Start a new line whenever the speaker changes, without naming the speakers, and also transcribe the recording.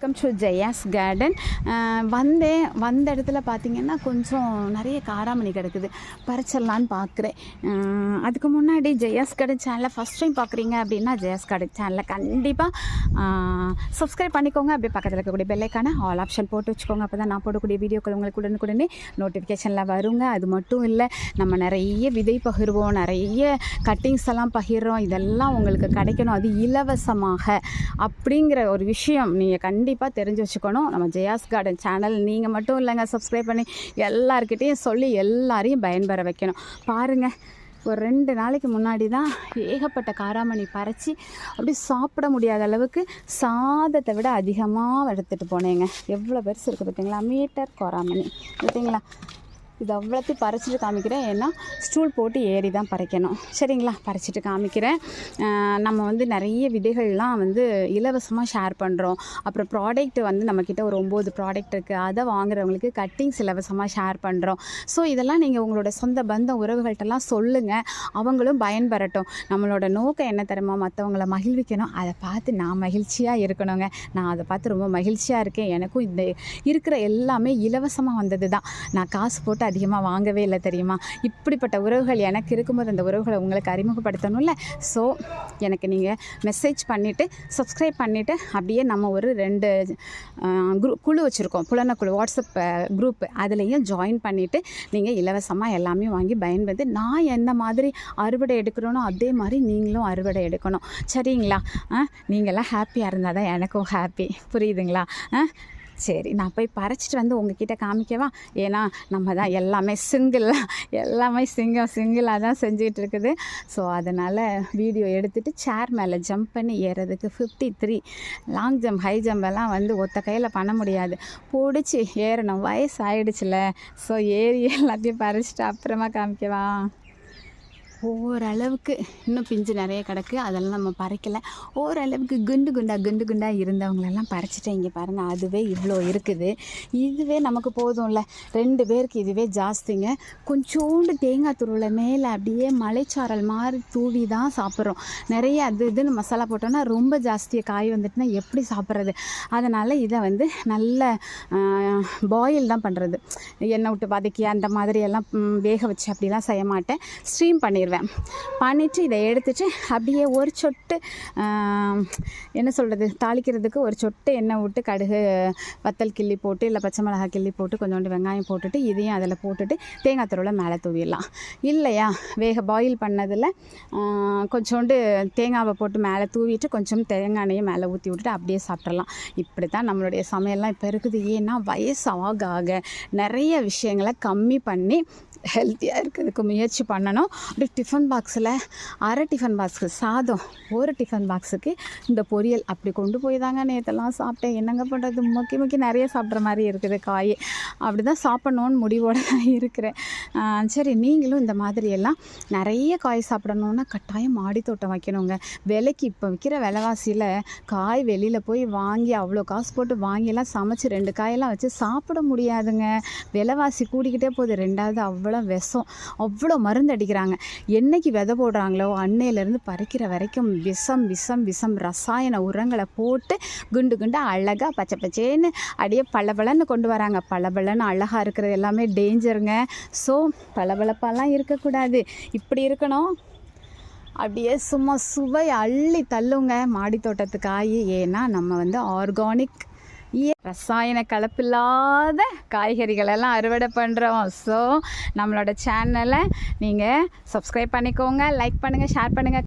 Welcome to Jaya's garden வந்தேன் வந்த இடத்துல பார்த்தீங்கன்னா கொஞ்சம் நிறைய காராமணி கிடக்குது. பறிச்சிடலான்னு பார்க்குறேன் அதுக்கு முன்னாடி ஜெயாஸ் கார்டன் சேனலை ஃபஸ்ட் டைம் பார்க்குறீங்க அப்படின்னா ஜெயாஸ் கார்டன் சேனலை கண்டிப்பாக சப்ஸ்கிரைப் பண்ணிக்கோங்க. அப்படியே பக்கத்தில் இருக்கக்கூடிய பெல்லைக்கான ஆல் ஆப்ஷன் போட்டு வச்சுக்கோங்க. அப்போ தான் நான் போடக்கூடிய வீடியோக்கள் உங்களுக்கு உடனுக்குடனே நோட்டிஃபிகேஷனில் வருங்க. அது மட்டும் இல்லை நம்ம நிறைய விதை பகிர்வோம் நிறைய கட்டிங்ஸ் எல்லாம் பகிர்றோம். இதெல்லாம் உங்களுக்கு கிடைக்கணும். அது இலவசமாக அப்படிங்கிற ஒரு விஷயம் நீங்கள் கண்டிப்பாக கண்டிப்பாக தெரிஞ்சு வச்சுக்கணும். நம்ம ஜெயாஸ் கார்டன் சேனல் நீங்கள் மட்டும் இல்லைங்க. சப்ஸ்கிரைப் பண்ணி எல்லாருக்கிட்டேயும் சொல்லி எல்லாரையும் பயன்பெற வைக்கணும். பாருங்கள் ஒரு ரெண்டு நாளைக்கு முன்னாடி தான் ஏகப்பட்ட காராமணி பறித்து அப்படி சாப்பிட முடியாத அளவுக்கு சாதத்தை விட அதிகமாக எடுத்துகிட்டு போனேங்க. எவ்வளோ பெருசு இருக்குது பார்த்தீங்களா மீட்டர் காராமணி. பார்த்தீங்களா இது அவ்வளோத்தையும் பறிச்சிட்டு காமிக்கிறேன். ஏன்னா ஸ்டூல் போட்டு ஏறி தான் பறிக்கணும். சரிங்களா? பறிச்சிட்டு காமிக்கிறேன். நம்ம வந்து நிறைய விதைகள்லாம் வந்து இலவசமாக ஷேர் பண்ணுறோம் அப்புறம் ப்ராடக்ட் வந்து நம்மக்கிட்ட ஒரு ஒம்பது ப்ராடக்ட் இருக்குது அதை வாங்குறவங்களுக்கு கட்டிங்ஸ் இலவசமாக ஷேர் பண்ணுறோம் ஸோ இதெல்லாம் நீங்கள் உங்களோட சொந்த பந்த உறவுகள்கிட்டலாம் சொல்லுங்கள் அவங்களும் பயன்பெறட்டும். நம்மளோட நோக்கம் என்ன தெரியுமா? மற்றவங்கள மகிழ்விக்கணும். அதை பார்த்து நான் மகிழ்ச்சியாக இருக்கணுங்க. நான் அதை பார்த்து ரொம்ப மகிழ்ச்சியாக இருக்கேன். எனக்கும் இந்த இருக்கிற எல்லாமே இலவசமாக வந்தது தான் நான் காசு போட்டு அதிகமாக வாங்கவே இல்லை தெரியுமா? இப்படிப்பட்ட உறவுகள் எனக்கு இருக்கும்போது அந்த உறவுகளை உங்களுக்கு அறிமுகப்படுத்தணும்ல? ஸோ எனக்கு நீங்கள் மெசேஜ் பண்ணிவிட்டு சப்ஸ்கிரைப் பண்ணிவிட்டு அப்படியே நம்ம ஒரு ரெண்டு குரூப் குழு வச்சுருக்கோம். புலனக்குழு வாட்ஸ்அப் குரூப் அதுலேயும் ஜாயின் பண்ணிவிட்டு நீங்கள் இலவசமாக எல்லாமே வாங்கி பயன்படுத்தி நான் என்ன மாதிரி அறுவடை எடுக்கிறோனோ அதே மாதிரி நீங்களும் அறுவடை எடுக்கணும். சரிங்களா? ஆ நீங்களாம் ஹாப்பியாக இருந்தால் தான் எனக்கும் ஹாப்பி புரியுதுங்களா? ஆ சரி நான் போய் பறிச்சிட்டு வந்து உங்ககிட்ட காமிக்கவா? ஏன்னா நம்ம தான் எல்லாமே சிங்கிள் எல்லாமே சிங்கம் சிங்கிளாக தான் செஞ்சுக்கிட்டு இருக்குது ஸோ அதனால் வீடியோ எடுத்துகிட்டு சேர் மேலே ஜம்ப் பண்ணி ஏறதுக்கு fifty three long jump high jump எல்லாம் வந்து ஒத்த கையில் பண்ண முடியாது. பிடிச்சி ஏறணும் வயசு ஆயிடுச்சுல ஸோ ஏறி எல்லாத்தையும் பறிச்சிட்டு அப்புறமா காமிக்கவா? ஓரளவுக்கு இன்னும் பிஞ்சு நிறைய கிடக்கு. அதெல்லாம் நம்ம பறிக்கலை. ஓரளவுக்கு குண்டு குண்டா குண்டு குண்டா இருந்தவங்களெல்லாம் பறிச்சிட்டேன் இங்கே பாருங்கள் அதுவே இவ்வளோ இருக்குது. இதுவே நமக்கு போதும்ல. ரெண்டு பேருக்கு இதுவே ஜாஸ்திங்க. கொஞ்சோண்டு தேங்காய் துருவில் மேலே அப்படியே மலைச்சாரல் மாதிரி தூவி தான் சாப்பிட்றோம். நிறைய அது இதுன்னு மசாலா போட்டோன்னா ரொம்ப ஜாஸ்தியாக காய் வந்துட்டுனா எப்படி சாப்பிட்றது? அதனால் இதை வந்து நல்ல பாயில் தான் பண்ணுறது எண்ணெய் விட்டு வதக்கி அந்த மாதிரி எல்லாம் வேக வச்சு அப்படிலாம் செய்ய மாட்டேன். ஸ்ட்ரீம் பண்ணிடுவேன் பண்ணிவிட்டு இதை எடுத்துட்டு அப்படியே ஒரு சொட்டு என்ன சொல்கிறது தாளிக்கிறதுக்கு ஒரு சொட்டு எண்ணெய் விட்டு கடுகு வத்தல் கிள்ளி போட்டு இல்லை பச்சை மிளகாய் கிள்ளி போட்டு கொஞ்சோண்டு வெங்காயம் போட்டுட்டு இதையும் அதில் போட்டுட்டு தேங்காய் துருவில் மேலே தூவிடலாம். இல்லையா வேக பாயில் பண்ணதில் கொஞ்சோண்டு தேங்காவை போட்டு மேலே தூவிட்டு கொஞ்சம் தேங்காய் எண்ணெயை மேலே ஊற்றி விட்டுட்டு அப்படியே சாப்பிட்றலாம் இப்படி தான் நம்மளுடைய சமையல்லாம் இப்போ இருக்குது. ஏன்னா வயசாக ஆக ஆக நிறைய விஷயங்களை கம்மி பண்ணி ஹெல்த்தியாக இருக்கிறதுக்கு முயற்சி பண்ணணும். அப்படி டிஃபன் பாக்ஸில் அரை டிஃபன் பாக்ஸுக்கு சாதம் ஒரு டிஃபன் பாக்ஸுக்கு இந்த பொரியல் அப்படி கொண்டு போய் தாங்க நேற்றெல்லாம் சாப்பிட்டேன். என்னங்க பண்ணுறது முக்கி முக்கி நிறைய சாப்பிட்ற மாதிரி இருக்குது காய். அப்படி தான் சாப்பிட்ணுன்னு முடிவோடு தான் இருக்கிறேன். சரி நீங்களும் இந்த மாதிரி எல்லாம் நிறைய காய் சாப்பிடணுன்னா கட்டாயம் மாடி தோட்டம் வைக்கணுங்க. விலைக்கு இப்போ விற்கிற விலைவாசியில் காய் வெளியில் போய் வாங்கி அவ்வளோ காசு போட்டு வாங்கியெல்லாம் சமைச்சு ரெண்டு காயெல்லாம் வச்சு சாப்பிட முடியாதுங்க. விலைவாசி கூடிக்கிட்டே போகுது. ரெண்டாவது அவ்வளோ விஷம். அவ்வளோ மருந்து அடிக்கிறாங்க. என்னைக்கு விதை போடுறாங்களோ அன்னையிலேருந்து பறிக்கிற வரைக்கும் விஷம் விஷம் விஷம் ரசாயன உரங்களை போட்டு குண்டு குண்டு அழகாக பச்சை பச்சேன்னு அப்படியே பளபளன்னு கொண்டு வராங்க. பளபளன்னு அழகாக இருக்கிறது எல்லாமே டேஞ்சருங்க. ஸோ பளபளப்பாலாம் இருக்கக்கூடாது. இப்படி இருக்கணும். அப்படியே சும்மா சுவை அள்ளி தள்ளுங்க. மாடி தோட்டத்து காய் ஏன்னா நம்ம வந்து ஆர்கானிக் ரசாயன கலப்பில்லாத காய்கறிகள் எல்லாம் அறுவடை பண்ணுறோம் ஸோ நம்மளோட சேனலை நீங்கள் சப்ஸ்கிரைப் பண்ணிக்கோங்க லைக் பண்ணுங்கள் ஷேர் பண்ணுங்கள்